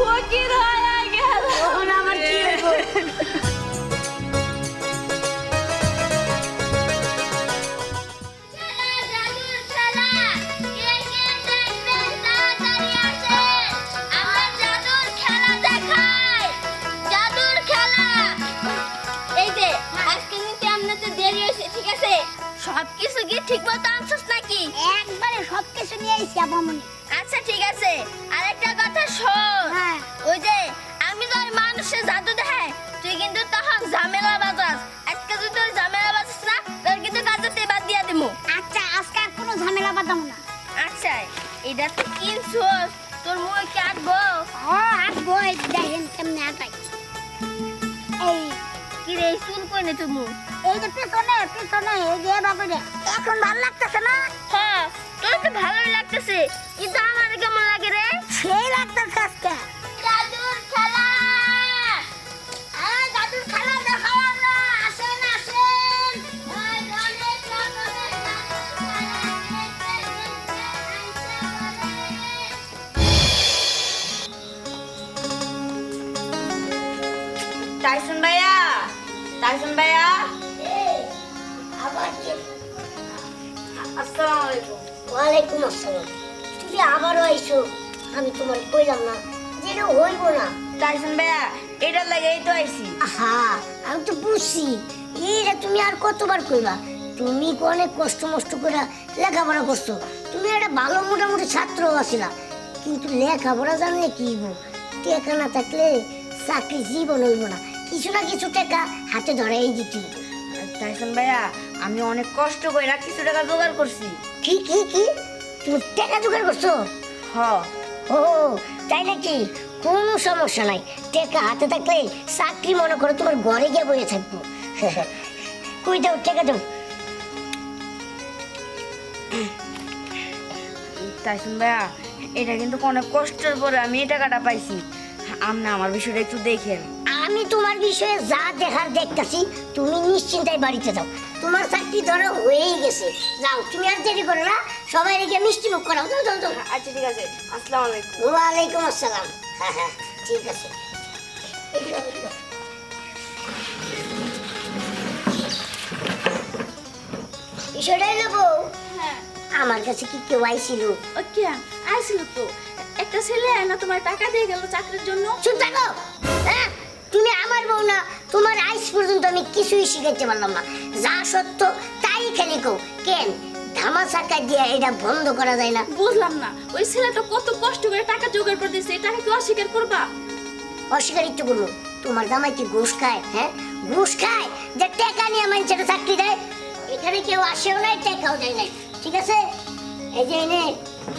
ফকির হয়ে গেল আমার কি সবকিছু কি ঠিক মতো আনছিস নাকি একবারে সব কিছু নিয়ে আপামনি। আচ্ছা ঠিক আছে। আরেকটা কথা শোন। চুল কই তুমি এই যে পিছনে পিছনে এই যে বাবুরে এখন ভালো লাগতেছে না? হ্যাঁ তোর তো ভালোই লাগতেছে। কিন্তু আমার কেমন লাগে রে? সেই লাগতেছে আজকে। জাদুর খেলা! দাদুর খেলা দেখাও আমরা। আসেন আসেন। ওই অনেক রকমের জাদুর খেলা টাইসন ভাইয়া টাইসন ভাইয়া। আবার কি আসসালামু আলাইকুম ওয়ালাইকুম আসসালাম। তুমি আবারও আইছো আমি তোমার কইলাম না। যেটা হইব না। ভাইয়া এটার লাগে তো আইছি। আহা আমি তো বুঝছি। এইটা তুমি আর কতবার কইবা? তুমি তো অনেক কষ্ট মষ্ট করে লেখাপড়া করছ। তুমি একটা ভালো মোটামুটি ছাত্র আছিলা। কিন্তু লেখাপড়া জানলে কি হইব? টেকা না থাকলে চাকরি জীবন হইব না। কিছু না কিছু টাকা হাতে ধরাই দিতে। টাইসন ভাইয়া আমি অনেক কষ্ট করে কিছু টাকা জোগাড় করছি। কি কি কি? তুমি টাকা জোগাড় করছ? হ। ও তাই নাকি? কোনো সমস্যা নাই। টেকা হাতে থাকলে চাকরি মনে করো তোমার ঘরে গিয়ে বসে থাকব। কই দাও টেকা দাও। টাইসন ভাইয়া এটা কিন্তু অনেক কষ্টের পরে আমি এই টাকাটা পাইছি। আপনি আমার বিষয়টা একটু দেখেন। আমি তোমার বিষয়ে যা দেখার দেখতাছি তুমি নিশ্চিন্তায় বাড়িতে যাও। তোমার চাকরি ধরো হয়েই গেছে। যাও তুমি আর দেরি করো না। সবাই রেখে মিষ্টি মুখ করাও। যাও যাও যাও। আচ্ছা ঠিক আছে। আসসালামু আলাইকুম। ওয়ালাইকুম আসসালাম। হ্যাঁ হ্যাঁ ঠিক আছে। বিষয়টাই নেব হ্যাঁ। আমার কাছে কি কেউ আইছিল? ও কেন আইছিল তো। একটা ছেলে না তোমার টাকা দিয়ে গেল চাকরির জন্য? চুপ থাকো। হ্যাঁ আমার বউ না। তোমার আইস পর্যন্ত আমি কিছুই শিখাইতে পারলাম না। যা সত্য তাই খালি কও। কেন? ধামা চাকা দিয়ে এটা বন্ধ করা যায় না। বুঝলাম না। ওই ছেলেটা কত কষ্ট করে টাকা জোগাড় করে দিয়েছে। এই টাকা কি অস্বীকার করবা? অস্বীকারিত্ব করব। তোমার জামাই কি ঘুষ খায় হ্যাঁ? ঘুষ খায় যে টাকা নিয়ে মানুষের চাকরি দেয়। এখানে কেউ আসেও নাই টাকাও দেয় নাই। ঠিক আছে? এই যে এনে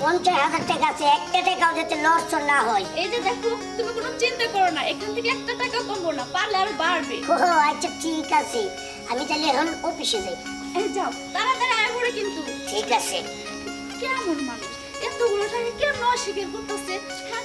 পঞ্চাশ হাজার টাকা আছে একটা টাকাও যাতে লস না হয়। এই যে দেখো তুমি কোনো চিন্তা করো না এখান থেকে একটা টাকা কমবো না পারলে আরও বাড়বে। ও আচ্ছা ঠিক আছে। আমি তাহলে এখন অফিসে যাই। এই যাও তাড়াতাড়ি আয় করে কিন্তু। ঠিক আছে। কেমন মানুষ? এতগুলো টাকা কেমন অস্বীকার করতেছে? হ্যাঁ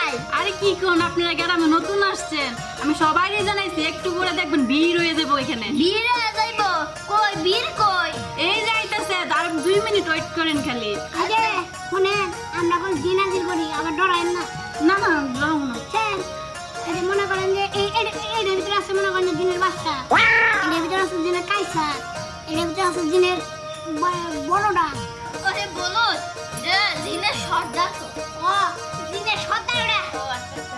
আরে কি কোন আপনারা গ্রামে নতুন আসছেন? আমি সবাইকে জানাইছি একটু পরে দেখবেন ভিড় হয়ে যাব এখানে। বীর হয়ে যাইব? কই বীর কই? এই যাইতেছে আর দুই মিনিট ওয়েট করেন খালি। আরে শুনেন আমরা এখন দিনাজির করি আবার ডরাইন না। না না যাও না। হ্যাঁ এই মনে করেন যে এই এই ভিতরে আছে মনে করেন দিনের বাচ্চা। এর ভিতরে আছে দিনের কাইসা। এর ভিতরে আছে দিনের ব- বড়টা ওরে বলো জিনে সর্দার তো। ও দিনের সর্দারটা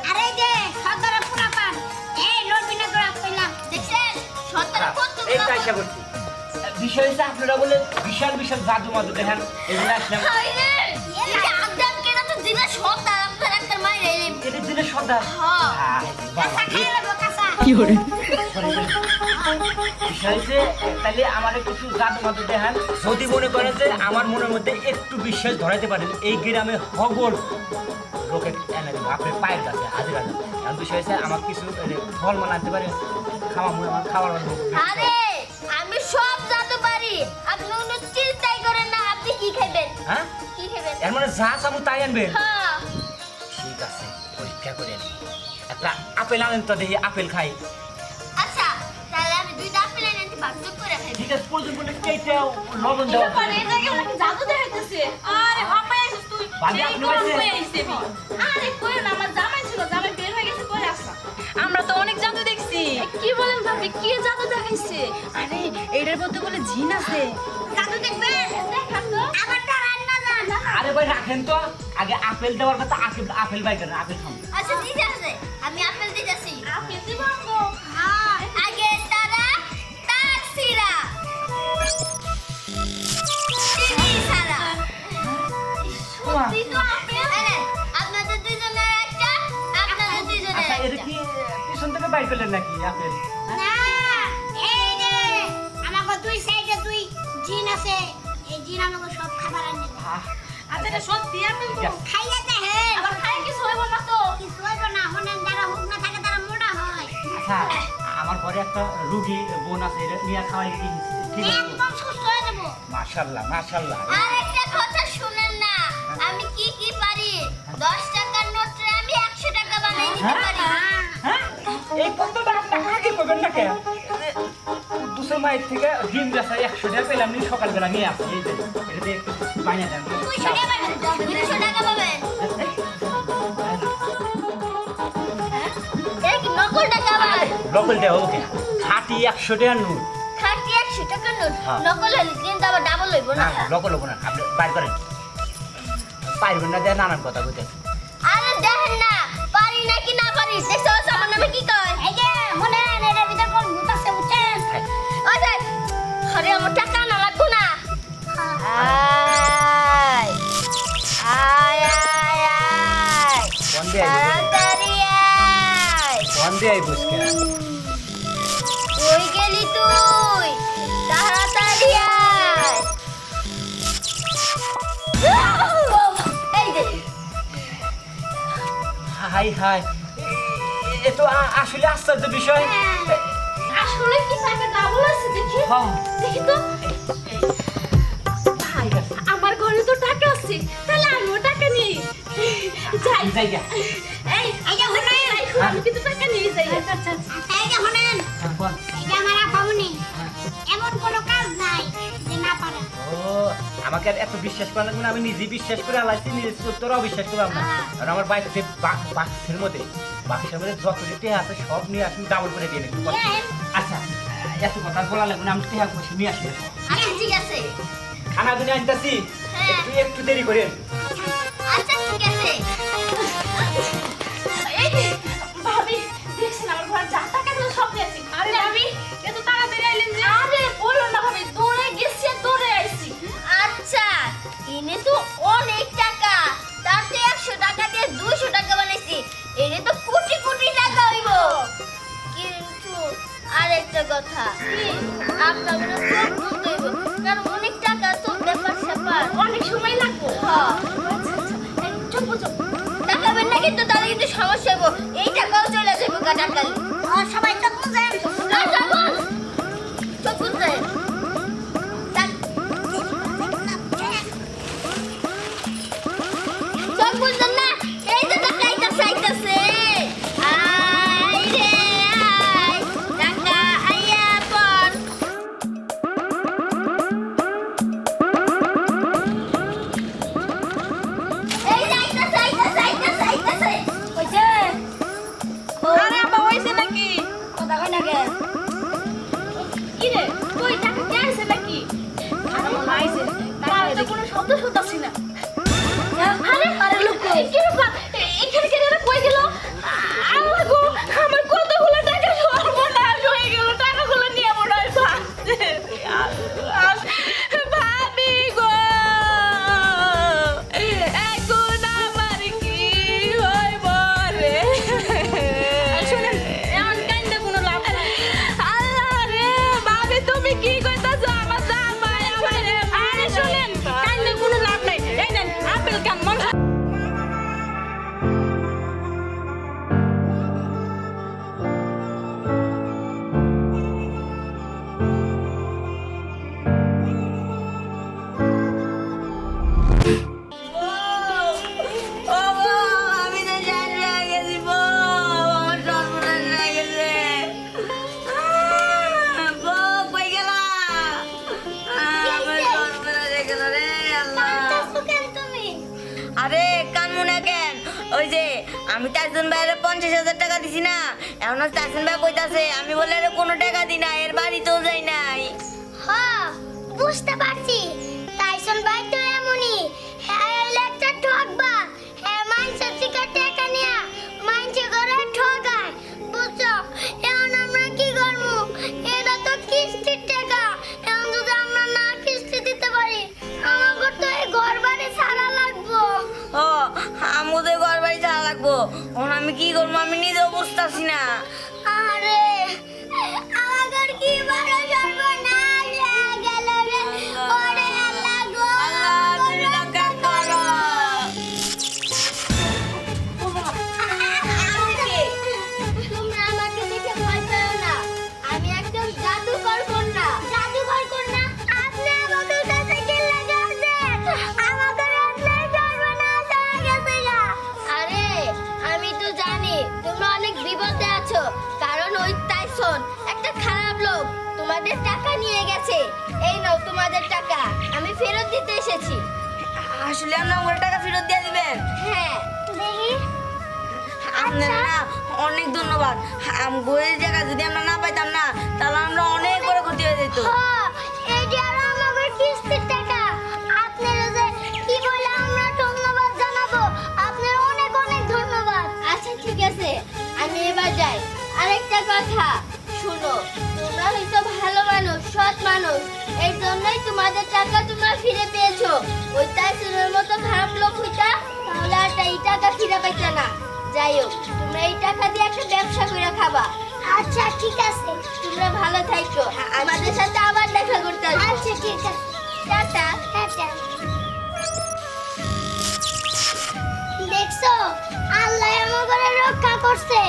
আরে যে সর্দারের পুরা পান এই লড়বি না তোরা কইলাম দেখছেন? সর্দার কত এই আশা করছি। বিষয় হচ্ছে আপনারা বলে বিশাল বিশাল জাদু মাদু দেখেন এই জন্য আসলাম হাইরে এই যে আদান কেনা তো দিনা সন্তান আপনার একটা মাইরে এলিম এটা দিলে সর্দার। হ্যাঁ। বিষয় হচ্ছে তাহলে আমার কিছু জাদু মাদু দেখেন। যদি মনে করেন যে আমার মনের মধ্যে একটু বিশ্বাস ধরাইতে পারেন এই গ্রামে হগল লোকে এনে দেবো আপনার পায়ের কাছে হাজির হাজার এখন বিষয় হচ্ছে আমার কিছু ফল মান আনতে পারে খাওয়া মনে আমার খাওয়ার মতো আরে আমি সব জানতে পারি। আপনি কোনো চিন্তাই করেন না আপনি কি খাবেন হ্যাঁ? কি খাবেন এর মানে যা চামু তাই আনবেন? হ্যাঁ। ঠিক আছে পরীক্ষা করে আপেল আনেন তো দেখি আপেল খাই। আচ্ছা তাহলে আমি দুইটা আপেল এনে আনতে বাধ্য করে খাই। ঠিক আছে প্রয়োজন পড়লে কেটে লবণ দেওয়া পরে এই জায়গায় নাকি জাদু দেখাইতেছে। আরে হাঁপাই আছিস তুই। বালি আপনি গরম হয়েছে? আইছে আমি। আরে কই না আমার জামাই ছিল জামাই বের হয়ে গেছে কই আসা আমরা তো অনেক জাদু দেখছি। কি বলেন ভাবি কি জাদু দেখাইছে? আরে এটার মধ্যে বলে জিন আছে? জাদু দেখবেন দেখান তো আমারটা রান্না জান আরে ভাই রাখেন তো। আগে আপেল দেওয়ার কথা আপেল আপেল বাই করেন আপেল খান আচ্ছা ঠিক আছে আমি আপেল দিতেছি দিব হ্যাঁ। আগে তারা তার সিরা চিনি সারা। সত্যি তো আপেল আপনাদের একটা আপনাদের দুইজনের আচ্ছা এটা একটা। কি পিছন থেকে বাই করলেন নাকি আপেল না এই যে আমাকে দুই সাইডে দুই জিন আছে। এই জিন আমাকে সব খাবার আনে আচ্ছা এটা সত্যি আপনি তো খাইয়া দেখেন আবার কিছু হইব না তো। কিছু হইব না হনেন যারা হুক না থাকে তারা মোটা হয়। আচ্ছা আমার ঘরে একটা রুগী বোন আছে এটা নিয়ে খাওয়াই কি ঠিক আছে। একদম সুস্থ হয়ে যাব। মাশাল্লাহ মাশাল্লাহ। আর একটা কথা শুনেন না আমি কি কি পারি? দশ টাকার নোটে আমি একশো টাকা বানাই দিতে পারি। হ্যাঁ? এই পদ্ধতি আপনি আগে করবেন না কেন? দুশো মাইল থেকে ডিম বেচা একশো টাকা পেলাম নি সকালবেলা নিয়ে আসছি। এটা দিয়ে দেন। দুইশো টাকা পাবেন লোকাল দেওয়া ওকে খাটি একশো টাকার নোট। থার্টি একশো টাকার নোট? হ্যাঁ। নকল হলে কিন্তু আবার ডাবল হইব না। না লোকাল লোক না। আপনি বাইর করেন। পারবেন না দেয় নানান কথা বুঝতে আরে দেখেন না পারি নাকি না পারি? দেখছ আমার নামে কি কয়? এই যে হনেন এটার ভিতর কোন ভূত আছে বুঝছেন? ওই দেখ আরে আমার টাকা না লাগবো না। আয় আয় আয় আয় ফোন দিয়ে বুঝকে কই গেলি তুই? তাড়াতাড়ি আয়। এই যে। High high. এ তো আ- আসলে আশ্চর্য বিষয়। আসলে কি টাকা ডাবল আছে দেখি? হ্যাঁ দেখি তো। ভাই আমার ঘরে তো টাকা আছে। তাহলে আমিও টাকা নিই। যাই জায়গা এই আমি কিন্তু টাকা নিয়ে যাই। আচ্ছা আচ্ছা এই যে হনেন ফোন আমার আপামনি এমন কোনো কাজ নাই যে না পারে। ও আমাকে আর এত বিশ্বাস করা লাগবে না আমি নিজে বিশ্বাস করে আলাইছি নিজে তোরা অবিশ্বাস করলাম না আর আমার বাড়িতে বাক্সের মধ্যে বাক্সের মধ্যে যত যে আছে সব নিয়ে আসি ডাবল করে দিয়ে নেব আচ্ছা এত কথা বলা লাগবে না আমি টেহা বসে নিয়ে আসি। আরে ঠিক আছে। খানা দিনে আনতেছি হ্যাঁ। একটু একটু দেরি করেন। আচ্ছা ঠিক আছে। আরেকটা কথা। আপনাদের চোখ খুলতে হইব কারণ অনেক টাকা তো ব্যাপার স্যাপার অনেক সময় লাগবে। হ্যাঁ এই, চুপ চুপ টাকাবেন না কিন্তু তাহলে কিন্তু সমস্যা হব এই টাকাও চলে যাব কাটাকালি আর সবাই তো বুঝেন อะ কোনো টাকা দি না এর বাড়িতেও যাই নাই। হ্যাঁ বুঝতে পারছি। টাইসন ভাই তো এমনই। হ্যাঁ এলে একটা ঠকবা হ্যাঁ মাইন্সের থেকে টাকা নিয়া মাইন্সে করে ঠকায় বুঝছ? এখন আমরা কি করব? এটা তো কিস্তির টাকা। এখন যদি আমরা না কিস্তি দিতে পারি আমাকে তো এই ঘর বাড়ি ছাড়া লাগবো। ও আমাদের ঘর বাড়ি যাওয়া লাগবো। এখন আমি কি করব? আমি নিজেও বুঝতেছি না। তোমাদের টাকা নিয়ে গেছে। এই নাও তোমাদের টাকা আমি ফেরত দিতে এসেছি। আসলে আপনি আমার টাকা ফেরত দিয়ে দিবেন? হ্যাঁ। দেখি। আপনার না অনেক ধন্যবাদ। আম গরিব জায়গা যদি আমরা না পাইতাম না তাহলে আমরা অনেক বড় ক্ষতি হয়ে যেত। হ্যাঁ, এই যে আর আমাদের কিস্তির টাকা। আপনারা যে কি বলে আমরা ধন্যবাদ জানাব। আপনার অনেক অনেক ধন্যবাদ। আচ্ছা ঠিক আছে আমি এবার যাই। আরেকটা কথা। শুনো। তোমরা হয়তো ভালো মানুষ সৎ মানুষ। এই জন্যই তোমাদের টাকা তোমরা ফিরে পেয়েছ। ওই তাইসুরের মতো খারাপ লোক হইতা তাহলে আর এই টাকা ফিরে পাইতে না। যাই হোক তোমরা এই টাকা দিয়ে একটা ব্যবসা করে খাবা। আচ্ছা ঠিক আছে। তোমরা ভালো থাকো আমাদের সাথে আবার দেখা করতে আসব। আচ্ছা ঠিক আছে। টাটা। টাটা। দেখছ আল্লাহ আমাদের রক্ষা করছে।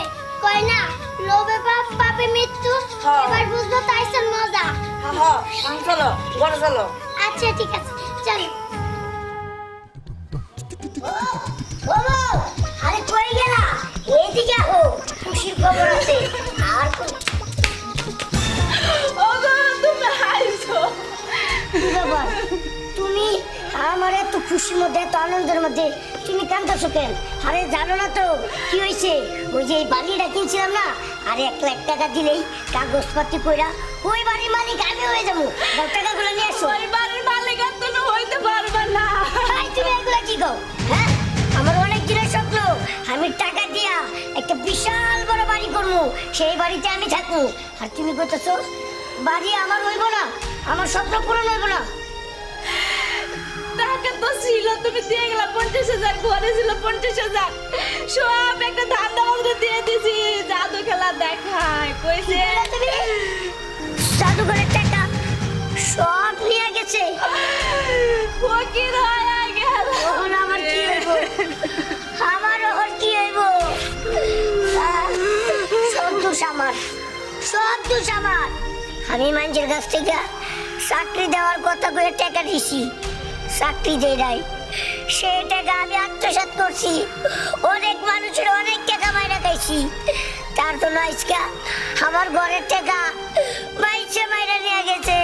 কই না? লোভে পাপ পাপে মৃত্যু? হ্যাঁ। এবার বুঝব তাইসন মজা। হ্যাঁ চলো বড় চলো। আচ্ছা ঠিক আছে চলো। বাবা আরে কই গেলা? এইদিকে আহো খুশির খবর আছে আর তুমি হাইছো কি তুমি আমার এত খুশির মধ্যে এত আনন্দের মধ্যে তুমি কান্দাছো কেন? আরে জানো না তো কি হয়েছে? ওই যে এই বালিটা কিনছিলাম না আরে এক লাখ টাকা দিলেই কাগজপাতি কইরা ওই বাড়ির মালিক আমি হয়ে যাব। টাকাগুলো নিয়ে আসো। ওই বাড়ির মালিক আর তুমি হইতে পারবে না। তুমি এগুলো কি কও? হ্যাঁ? আমার অনেক দিনের স্বপ্ন আমি টাকা দিয়া একটা বিশাল বড় বাড়ি করব সেই বাড়িতে আমি থাকব। আর তুমি কইতেছো বাড়ি আমার হইব না আমার স্বপ্ন পূরণ হইব না। টাকা তো ছিল তুমি দিয়ে গেলা পঞ্চাশ হাজার ঘরে ছিল পঞ্চাশ হাজার। সব একটা ধান্দা মাত্র দিয়ে দিছি জাদু খেলা দেখায় কইছে। জাদুঘরের টাকা সব নিয়ে গেছে। ফকির হয়ে গেল। আমার কি হইব? আমার ওর কি হইব? সব দোষ আমার সব দোষ আমার। আমি মানুষের কাছ থেকে চাকরি দেওয়ার কথা করে টাকা দিছি চাকরি দেয় সেই টাকা আমি আত্মসাত করছি, অনেক মানুষের অনেক টাকা মাইরা খাইছি। তার জন্য আজকে আমার ঘরের টাকা বাইশে মাইরা নিয়ে গেছে।